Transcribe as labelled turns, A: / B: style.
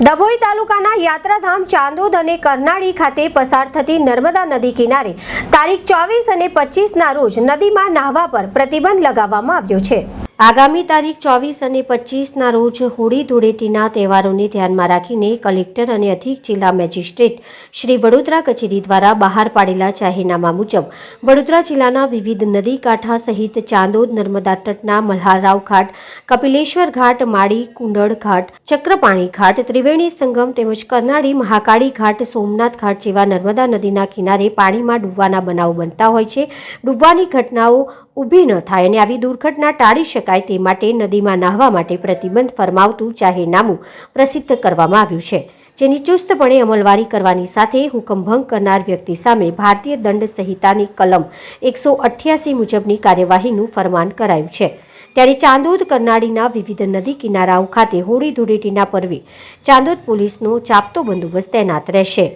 A: ડભોઈ તાલુકાના યાત્રાધામ ચાંદોદ અને કરનાળી ખાતે પસાર થતી નર્મદા નદી કિનારે તારીખ ચોવીસ અને પચીસના રોજ નદીમાં નાહવા પર પ્રતિબંધ લગાવવામાં આવ્યો છે. આગામી તારીખ ચોવીસ અને પચીસના રોજ હોળી ધૂળેટીના તહેવારોને ધ્યાનમાં રાખીને કલેક્ટર અને અધિક જિલ્લા મેજિસ્ટ્રેટ શ્રી વડોદરા કચેરી દ્વારા બહાર પાડેલા જાહેરનામા મુજબ વડોદરા જિલ્લાના વિવિધ નદી કાંઠા સહિત ચાંદોદ, નર્મદા તટના મલ્હારરાવ ઘાટ, કપિલેશ્વર ઘાટ, માળી, કુંડળ ઘાટ, ચક્રપાણી ઘાટ, ત્રિવેણી સંગમ તેમજ કરનાળી મહાકાળી ઘાટ, સોમનાથ ઘાટ જેવા નર્મદા નદીના કિનારે પાણીમાં ડૂબવાના બનાવો બનતા હોય છે. ડૂબવાની ઘટનાઓ ઊભી ન થાય અને આવી દુર્ઘટના ટાળી શકાય તે માટે નદીમાં નાહવા માટે પ્રતિબંધ ફરમાવતું જાહેરનામું પ્રસિદ્ધ કરવામાં આવ્યું છે, જેની ચુસ્તપણે અમલવારી કરવાની સાથે હુકમભંગ કરનાર વ્યક્તિ સામે ભારતીય દંડ સંહિતાની કલમ એકસો અઠ્યાસી મુજબની કાર્યવાહીનું ફરમાન કરાયું છે. ત્યારે ચાંદોદ કરનાળીના વિવિધ નદી કિનારાઓ ખાતે હોળી ધૂળેટીના પર્વે ચાંદોદ પોલીસનો ચાપતો બંદોબસ્ત તૈનાત રહેશે.